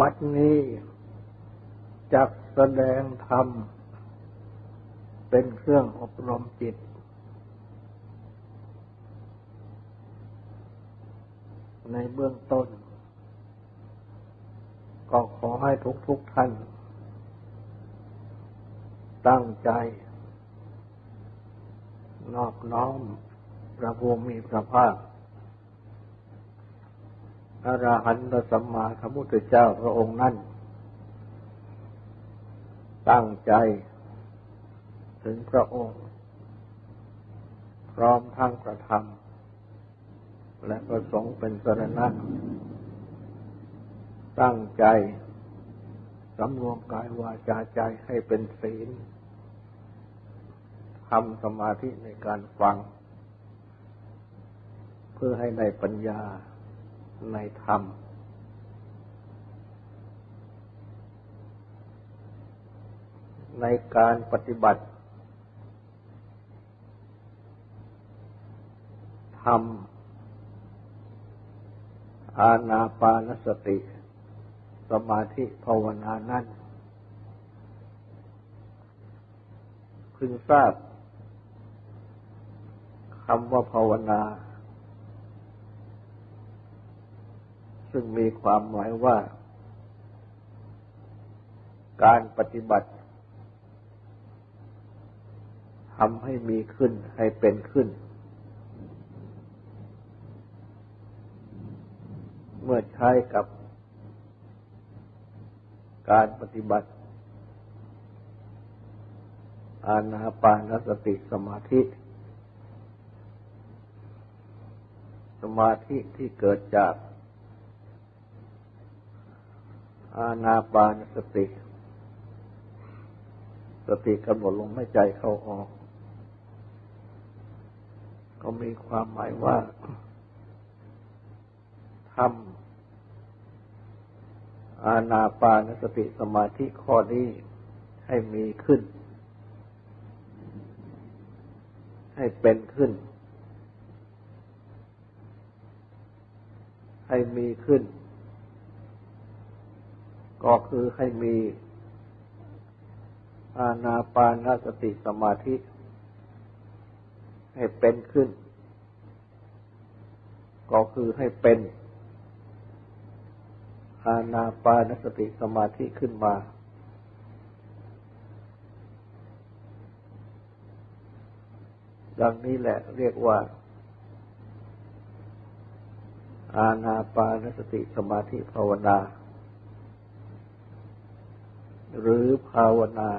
บัดนี้จักแสดงธรรม เป็นเครื่องอบรมจิต ในเบื้องต้น ก็ขอให้ทุกทุกท่าน ตั้งใจ นอบน้อมพระภูมิพระภาค อรหันตสัมมาสัมพุทธเจ้าพระองค์นั้น ตั้งใจ ถึงพระองค์ พร้อมทั้งกระทำและประสงค์เป็นสรณะ ตั้งใจสำรวมกายวาจาใจให้เป็นศีลทำสมาธิในการฟัง เพื่อให้ในปัญญา ในธรรม ในการปฏิบัติธรรม อาณาปานสติ สมาธิภาวนานั้น พึงทราบคำว่าภาวนา ซึ่งมีความหมายว่า การปฏิบัติทำให้มีขึ้นให้เป็นขึ้น เมื่อใช้กับการปฏิบัติ อานาปานสติสมาธิ สมาธิที่เกิดจาก อาณาปานสติ สติกำหนดลมหายใจเข้าออก ก็มีความหมายว่าทำอาณาปานสติสมาธิข้อนี้ให้มีขึ้น ให้เป็นขึ้น ให้มีขึ้น ก็คือให้มีอาณาปานสติสมาธิ ให้เป็นขึ้น ก็คือให้เป็นอาณาปานสติสมาธิขึ้นมา ดังนี้แหละเรียกว่า อาณาปานสติสมาธิภาวนา หรือภาวนา